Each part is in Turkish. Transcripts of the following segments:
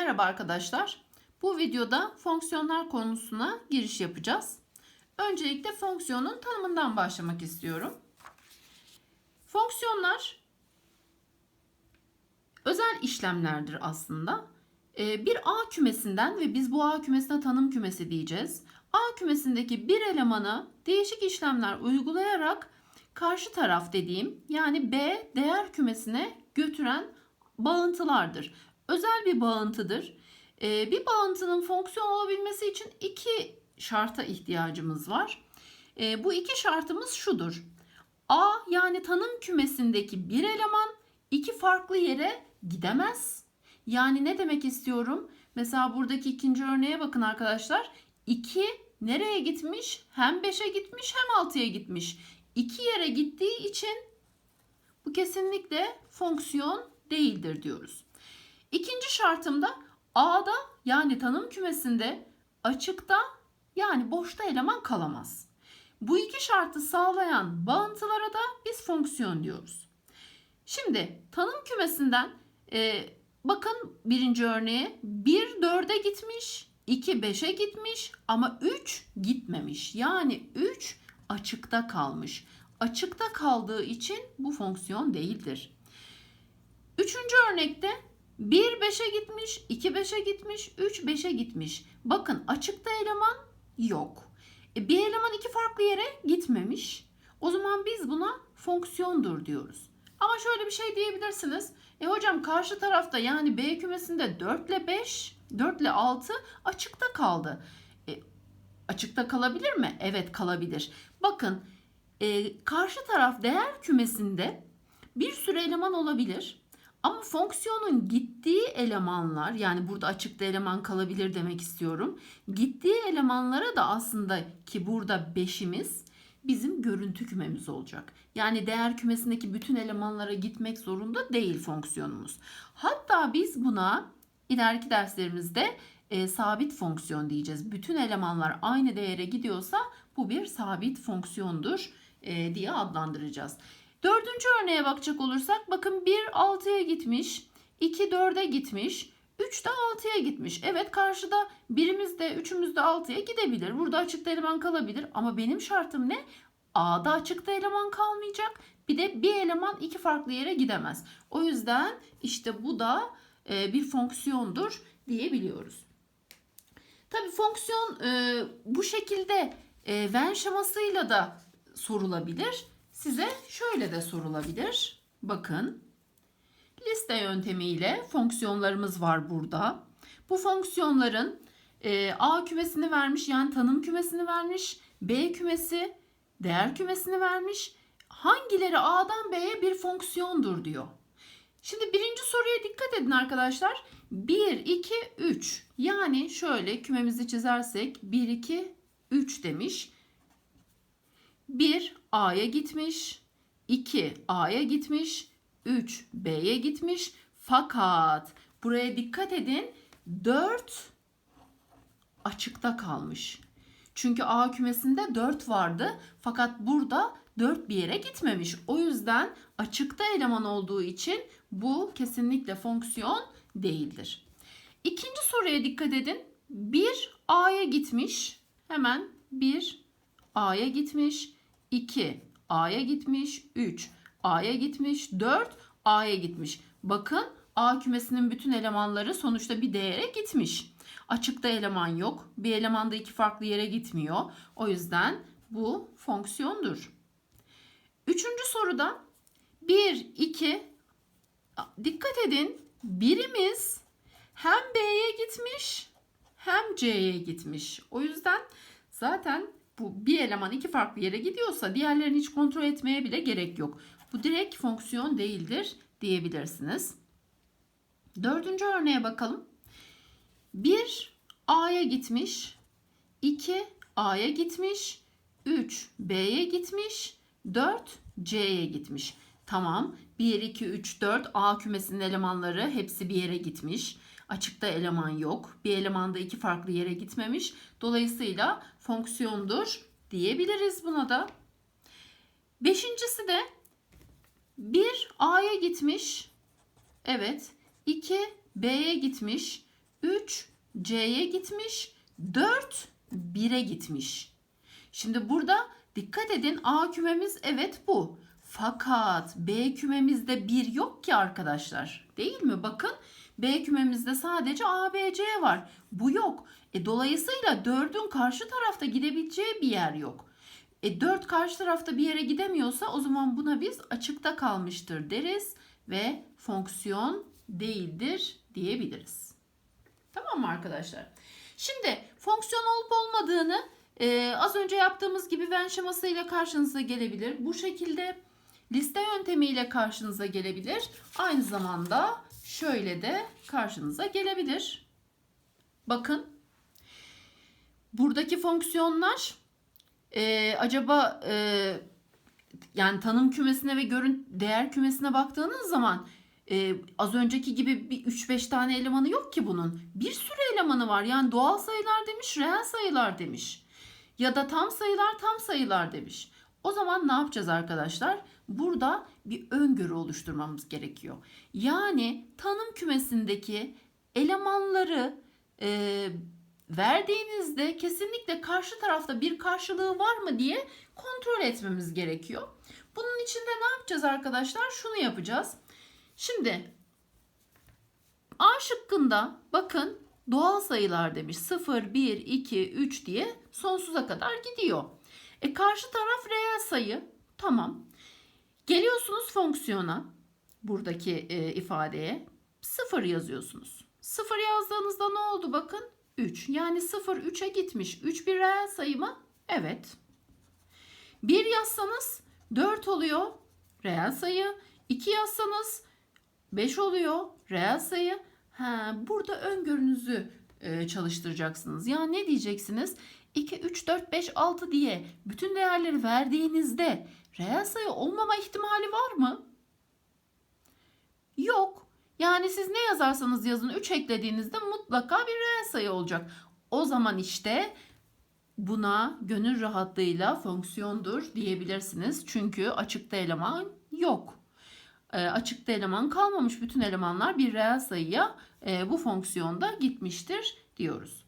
Merhaba arkadaşlar. Bu videoda fonksiyonlar konusuna giriş yapacağız. Öncelikle fonksiyonun tanımından başlamak istiyorum. Fonksiyonlar özel işlemlerdir aslında. Ee, Bir A kümesinden ve biz bu A kümesine tanım kümesi diyeceğiz. A kümesindeki bir elemana değişik işlemler uygulayarak karşı taraf dediğim yani B değer kümesine götüren bağıntılardır. Özel bir bağıntıdır. Ee, bir bağıntının fonksiyon olabilmesi için iki şarta ihtiyacımız var. Ee, bu iki şartımız şudur. A yani tanım kümesindeki bir eleman iki farklı yere gidemez. Yani ne demek istiyorum? Mesela buradaki ikinci örneğe bakın arkadaşlar. 2 nereye gitmiş? Hem 5'e gitmiş hem 6'ya gitmiş. İki yere gittiği için bu kesinlikle fonksiyon değildir diyoruz. İkinci şartımda A'da yani tanım kümesinde açıkta yani boşta eleman kalamaz. Bu iki şartı sağlayan bağıntılara da biz fonksiyon diyoruz. Şimdi tanım kümesinden e, bakın birinci örneğe 1 4'e gitmiş, 2 5'e gitmiş ama 3 gitmemiş. Yani 3 açıkta kalmış. Açıkta kaldığı için bu fonksiyon değildir. Üçüncü örnekte 1 5'e gitmiş, 2 5'e gitmiş, 3 5'e gitmiş. Bakın açıkta eleman yok. E, bir eleman iki farklı yere gitmemiş. O zaman biz buna fonksiyondur diyoruz. Ama şöyle bir şey diyebilirsiniz. E hocam karşı tarafta yani B kümesinde 4 ile 5, 4 ile 6 açıkta kaldı. E, açıkta kalabilir mi? Evet kalabilir. Bakın e, karşı taraf değer kümesinde bir sürü eleman olabilir. Ama fonksiyonun gittiği elemanlar yani burada açıkta eleman kalabilir demek istiyorum. Gittiği elemanlara da aslında ki burada 5'imiz bizim görüntü kümemiz olacak. Yani değer kümesindeki bütün elemanlara gitmek zorunda değil fonksiyonumuz. Hatta biz buna ileriki derslerimizde e, sabit fonksiyon diyeceğiz. Bütün elemanlar aynı değere gidiyorsa bu bir sabit fonksiyondur e, diye adlandıracağız. Dördüncü örneğe bakacak olursak bakın 1 6'ya gitmiş, 2 4'e gitmiş, 3 de 6'ya gitmiş. Evet karşıda birimiz de üçümüz de 6'ya gidebilir. Burada açıkta eleman kalabilir ama benim şartım ne? A'da açıkta eleman kalmayacak. Bir de bir eleman iki farklı yere gidemez. O yüzden işte bu da e, bir fonksiyondur diyebiliyoruz. Tabii fonksiyon e, bu şekilde e, Venn şemasıyla da sorulabilir. Size şöyle de sorulabilir. Bakın. Liste yöntemiyle fonksiyonlarımız var burada. Bu fonksiyonların e, A kümesini vermiş yani tanım kümesini vermiş. B kümesi değer kümesini vermiş. Hangileri A'dan B'ye bir fonksiyondur diyor. Şimdi birinci soruya dikkat edin arkadaşlar. 1, 2, 3. Yani şöyle kümemizi çizersek 1, 2, 3 demiş. 1 A'ya gitmiş, 2 A'ya gitmiş, 3 B'ye gitmiş. Fakat buraya dikkat edin 4 açıkta kalmış. Çünkü A kümesinde 4 vardı fakat burada 4 bir yere gitmemiş. O yüzden açıkta eleman olduğu için bu kesinlikle fonksiyon değildir. İkinci soruya dikkat edin. 1 A'ya gitmiş. Hemen 1 A'ya gitmiş. 2 A'ya gitmiş. 3 A'ya gitmiş. 4 A'ya gitmiş. Bakın A kümesinin bütün elemanları sonuçta bir değere gitmiş. Açıkta eleman yok. Bir eleman da iki farklı yere gitmiyor. O yüzden bu fonksiyondur. Üçüncü soruda 1, 2 dikkat edin birimiz hem B'ye gitmiş hem C'ye gitmiş. O yüzden zaten bu bir eleman iki farklı yere gidiyorsa diğerlerini hiç kontrol etmeye bile gerek yok. Bu direkt fonksiyon değildir diyebilirsiniz. Dördüncü örneğe bakalım. 1 A'ya gitmiş, 2 A'ya gitmiş, 3 B'ye gitmiş, 4 C'ye gitmiş. Tamam. 1, 2, 3, 4 A kümesinin elemanları hepsi bir yere gitmiş. Açıkta eleman yok. Bir eleman da iki farklı yere gitmemiş. Dolayısıyla fonksiyondur diyebiliriz buna da. Beşincisi de 1 A'ya gitmiş. Evet. 2 B'ye gitmiş. 3 C'ye gitmiş. 4 1'e gitmiş. Şimdi burada dikkat edin A kümemiz evet bu. Fakat B kümemizde 1 yok ki arkadaşlar. Değil mi? Bakın B kümemizde sadece A, B, C var. Bu yok. E, dolayısıyla 4'ün karşı tarafta gidebileceği bir yer yok. E, 4 karşı tarafta bir yere gidemiyorsa o zaman buna biz açıkta kalmıştır deriz ve fonksiyon değildir diyebiliriz. Tamam mı arkadaşlar? Şimdi fonksiyon olup olmadığını e, az önce yaptığımız gibi Venn şemasıyla karşınıza gelebilir. Bu şekilde liste yöntemiyle karşınıza gelebilir. Aynı zamanda şöyle de karşınıza gelebilir. Bakın buradaki fonksiyonlar e, acaba e, yani tanım kümesine ve görün değer kümesine baktığınız zaman e, az önceki gibi bir 3-5 tane elemanı yok ki bunun. Bir sürü elemanı var. Yani doğal sayılar demiş, reel sayılar demiş. Ya da tam sayılar, tam sayılar demiş. O zaman ne yapacağız arkadaşlar? Burada bir öngörü oluşturmamız gerekiyor. Yani tanım kümesindeki elemanları e, verdiğinizde kesinlikle karşı tarafta bir karşılığı var mı diye kontrol etmemiz gerekiyor. Bunun için de ne yapacağız arkadaşlar? Şunu yapacağız. Şimdi A şıkkında bakın doğal sayılar demiş. 0, 1, 2, 3 diye sonsuza kadar gidiyor. E karşı taraf reel sayı. Tamam. Geliyorsunuz fonksiyona. Buradaki e, ifadeye. 0 yazıyorsunuz. 0 yazdığınızda ne oldu bakın? 3. Yani 0 3'e gitmiş. 3 bir reel sayı mı? Evet. 1 yazsanız 4 oluyor. Reel sayı. 2 yazsanız 5 oluyor. Reel sayı. Ha, burada öngörünüzü çalıştıracaksınız. Yani ne diyeceksiniz? 2, 3, 4, 5, 6 diye bütün değerleri verdiğinizde reel sayı olmama ihtimali var mı? Yok. Yani siz ne yazarsanız yazın 3 eklediğinizde mutlaka bir reel sayı olacak. O zaman işte buna gönül rahatlığıyla fonksiyondur diyebilirsiniz. Çünkü açıkta eleman yok. E, açıkta eleman kalmamış bütün elemanlar bir reel sayıya e, bu fonksiyonda gitmiştir diyoruz.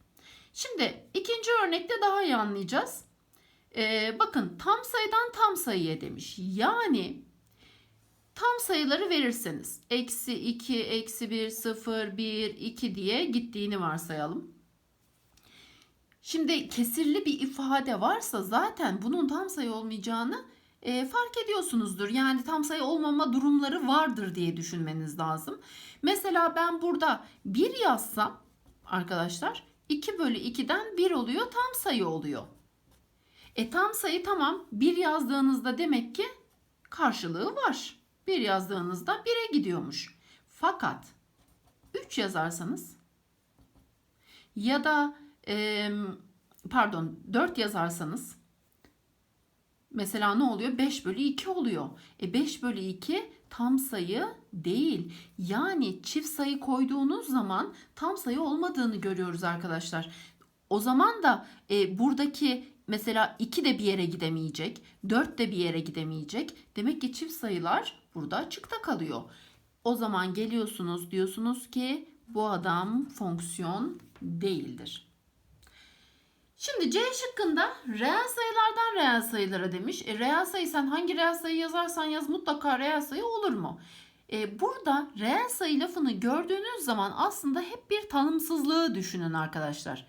Şimdi ikinci örnekte daha iyi anlayacağız. E, bakın tam sayıdan tam sayıya demiş. Yani tam sayıları verirseniz eksi 2, eksi 1, 0, 1, 2 diye gittiğini varsayalım. Şimdi kesirli bir ifade varsa zaten bunun tam sayı olmayacağını e, fark ediyorsunuzdur. Yani tam sayı olmama durumları vardır diye düşünmeniz lazım. Mesela ben burada 1 yazsam arkadaşlar 2 bölü 2'den 1 oluyor tam sayı oluyor. E tam sayı tamam 1 yazdığınızda demek ki karşılığı var. 1 yazdığınızda 1'e gidiyormuş. Fakat 3 yazarsanız ya da e, pardon 4 yazarsanız mesela ne oluyor? 5 bölü 2 oluyor. E 5 bölü 2 tam sayı değil. Yani çift sayı koyduğunuz zaman tam sayı olmadığını görüyoruz arkadaşlar. O zaman da e, buradaki mesela 2 de bir yere gidemeyecek, 4 de bir yere gidemeyecek. Demek ki çift sayılar burada açıkta kalıyor. O zaman geliyorsunuz diyorsunuz ki bu adam fonksiyon değildir. Şimdi C şıkkında reel sayılardan reel sayılara demiş. E, reel sayı sen hangi reel sayı yazarsan yaz mutlaka reel sayı olur mu? E, burada reel sayı lafını gördüğünüz zaman aslında hep bir tanımsızlığı düşünün arkadaşlar.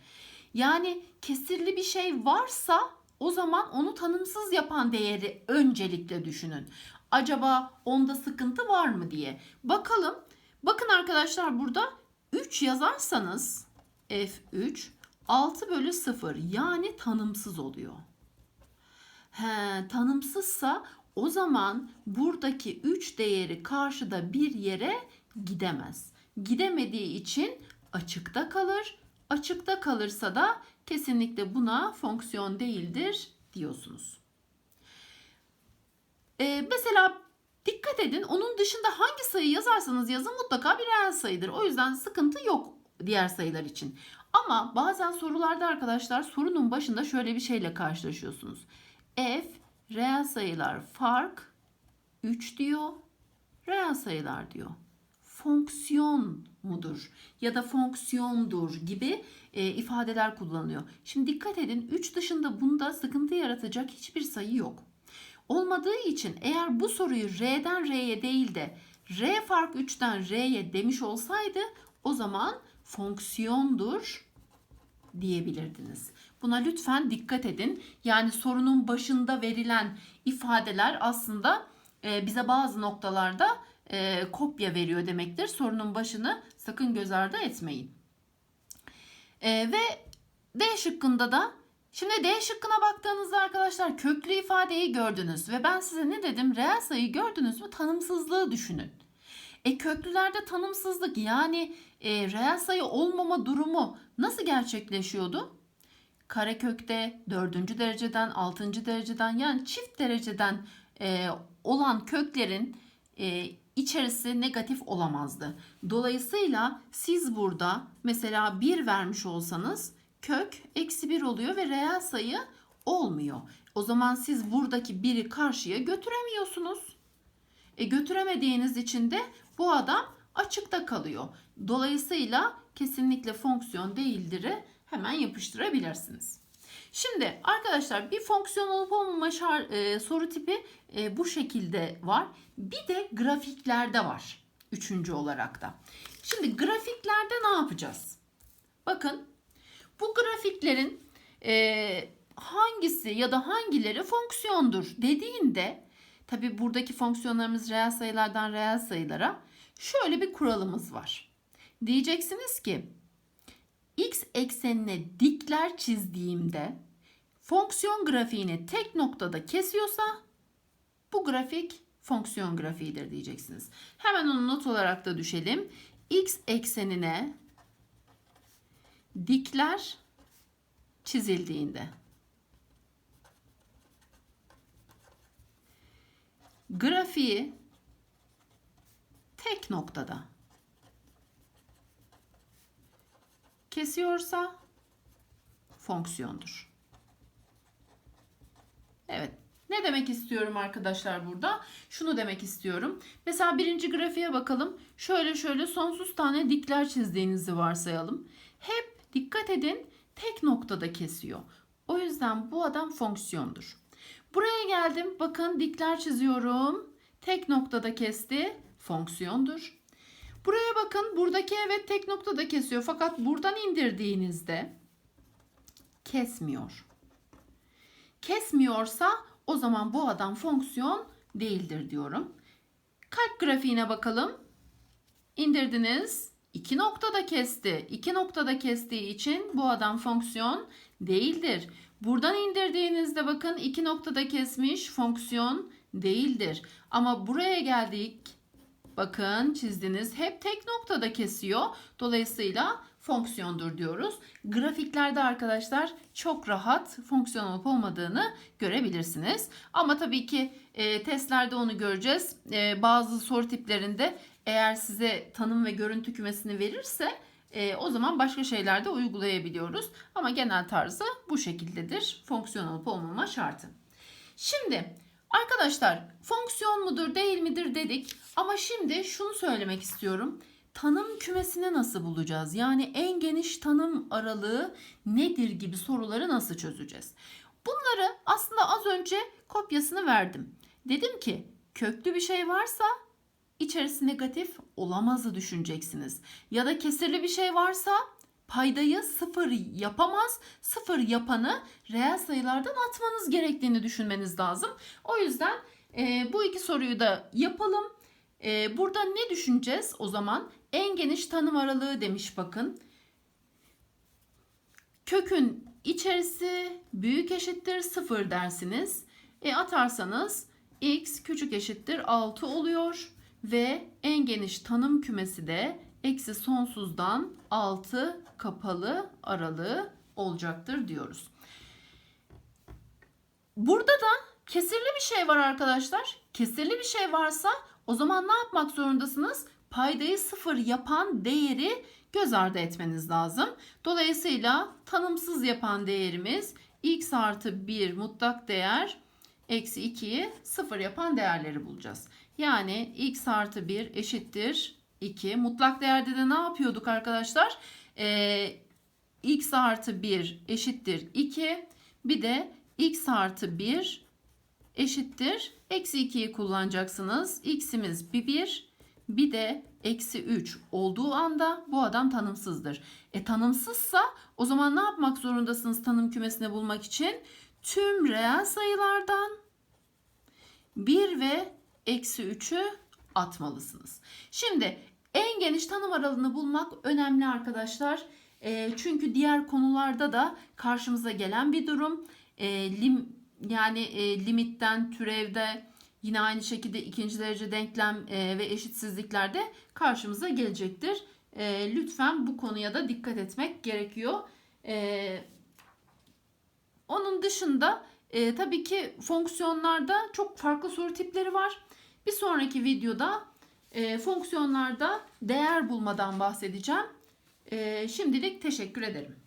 Yani kesirli bir şey varsa o zaman onu tanımsız yapan değeri öncelikle düşünün. Acaba onda sıkıntı var mı diye. Bakalım. Bakın arkadaşlar burada 3 yazarsanız F3 6 bölü 0 yani tanımsız oluyor. He, tanımsızsa o zaman buradaki 3 değeri karşıda bir yere gidemez. Gidemediği için açıkta kalır. Açıkta kalırsa da kesinlikle buna fonksiyon değildir diyorsunuz. Ee, mesela dikkat edin onun dışında hangi sayı yazarsanız yazın mutlaka bir reel sayıdır. O yüzden sıkıntı yok diğer sayılar için. Ama bazen sorularda arkadaşlar sorunun başında şöyle bir şeyle karşılaşıyorsunuz. F reel sayılar fark 3 diyor. Reel sayılar diyor. Fonksiyon mudur ya da fonksiyondur gibi e, ifadeler kullanılıyor. Şimdi dikkat edin 3 dışında bunda sıkıntı yaratacak hiçbir sayı yok. Olmadığı için eğer bu soruyu R'den R'ye değil de R fark 3'ten R'ye demiş olsaydı o zaman fonksiyondur diyebilirdiniz. Buna lütfen dikkat edin. Yani sorunun başında verilen ifadeler aslında e, bize bazı noktalarda e, kopya veriyor demektir. Sorunun başını sakın göz ardı etmeyin. E, ve D şıkkında da şimdi D şıkkına baktığınızda arkadaşlar köklü ifadeyi gördünüz ve ben size ne dedim? Reel sayı gördünüz mü? Tanımsızlığı düşünün. E köklülerde tanımsızlık yani e, reel sayı olmama durumu nasıl gerçekleşiyordu? Karekökte dördüncü dereceden, altıncı dereceden yani çift dereceden e, olan köklerin e, içerisi negatif olamazdı. Dolayısıyla siz burada mesela 1 vermiş olsanız kök eksi 1 oluyor ve reel sayı olmuyor. O zaman siz buradaki 1'i karşıya götüremiyorsunuz. E, götüremediğiniz için de bu adam açıkta kalıyor. Dolayısıyla kesinlikle fonksiyon değildir'i hemen yapıştırabilirsiniz. Şimdi arkadaşlar bir fonksiyon olup olmama şar, e, soru tipi e, bu şekilde var. Bir de grafiklerde var. Üçüncü olarak da. Şimdi grafiklerde ne yapacağız? Bakın bu grafiklerin e, hangisi ya da hangileri fonksiyondur dediğinde tabi buradaki fonksiyonlarımız reel sayılardan reel sayılara şöyle bir kuralımız var. Diyeceksiniz ki x eksenine dikler çizdiğimde fonksiyon grafiğini tek noktada kesiyorsa bu grafik fonksiyon grafiğidir diyeceksiniz. Hemen onu not olarak da düşelim. x eksenine dikler çizildiğinde grafiği tek noktada kesiyorsa fonksiyondur. Evet. Ne demek istiyorum arkadaşlar burada? Şunu demek istiyorum. Mesela birinci grafiğe bakalım. Şöyle şöyle sonsuz tane dikler çizdiğinizi varsayalım. Hep dikkat edin tek noktada kesiyor. O yüzden bu adam fonksiyondur. Buraya geldim. Bakın dikler çiziyorum. Tek noktada kesti. Fonksiyondur. Buraya bakın. Buradaki evet tek noktada kesiyor. Fakat buradan indirdiğinizde kesmiyor. Kesmiyorsa o zaman bu adam fonksiyon değildir diyorum. Kalp grafiğine bakalım. İndirdiniz. İki noktada kesti. İki noktada kestiği için bu adam fonksiyon değildir. Buradan indirdiğinizde bakın iki noktada kesmiş fonksiyon değildir. Ama buraya geldik. Bakın çizdiniz. Hep tek noktada kesiyor. Dolayısıyla fonksiyondur diyoruz. Grafiklerde arkadaşlar çok rahat fonksiyon olup olmadığını görebilirsiniz. Ama tabii ki e, testlerde onu göreceğiz. E, bazı soru tiplerinde eğer size tanım ve görüntü kümesini verirse e, o zaman başka şeylerde uygulayabiliyoruz. Ama genel tarzı bu şekildedir. Fonksiyon olup olmama şartı. Şimdi arkadaşlar fonksiyon mudur değil midir dedik. Ama şimdi şunu söylemek istiyorum tanım kümesini nasıl bulacağız? Yani en geniş tanım aralığı nedir gibi soruları nasıl çözeceğiz? Bunları aslında az önce kopyasını verdim. Dedim ki köklü bir şey varsa içerisi negatif olamazı düşüneceksiniz. Ya da kesirli bir şey varsa paydayı sıfır yapamaz. Sıfır yapanı reel sayılardan atmanız gerektiğini düşünmeniz lazım. O yüzden e, bu iki soruyu da yapalım. E, burada ne düşüneceğiz o zaman? En geniş tanım aralığı demiş bakın. Kökün içerisi büyük eşittir 0 dersiniz. E atarsanız x küçük eşittir 6 oluyor ve en geniş tanım kümesi de eksi sonsuzdan 6 kapalı aralığı olacaktır diyoruz. Burada da kesirli bir şey var arkadaşlar. Kesirli bir şey varsa o zaman ne yapmak zorundasınız? paydayı sıfır yapan değeri göz ardı etmeniz lazım. Dolayısıyla tanımsız yapan değerimiz x artı 1 mutlak değer eksi 2'yi sıfır yapan değerleri bulacağız. Yani x artı 1 eşittir 2. Mutlak değerde de ne yapıyorduk arkadaşlar? Ee, x artı 1 eşittir 2. Bir de x artı 1 eşittir. Eksi 2'yi kullanacaksınız. x'imiz bir 1. Bir de eksi 3 olduğu anda bu adam tanımsızdır. E tanımsızsa o zaman ne yapmak zorundasınız tanım kümesini bulmak için? Tüm reel sayılardan 1 ve eksi 3'ü atmalısınız. Şimdi en geniş tanım aralığını bulmak önemli arkadaşlar. E, çünkü diğer konularda da karşımıza gelen bir durum. E, lim, yani e, limitten, türevde yine aynı şekilde ikinci derece denklem e, ve eşitsizliklerde karşımıza gelecektir. E, lütfen bu konuya da dikkat etmek gerekiyor. E, onun dışında e, tabii ki fonksiyonlarda çok farklı soru tipleri var. Bir sonraki videoda e, fonksiyonlarda değer bulmadan bahsedeceğim. E, şimdilik teşekkür ederim.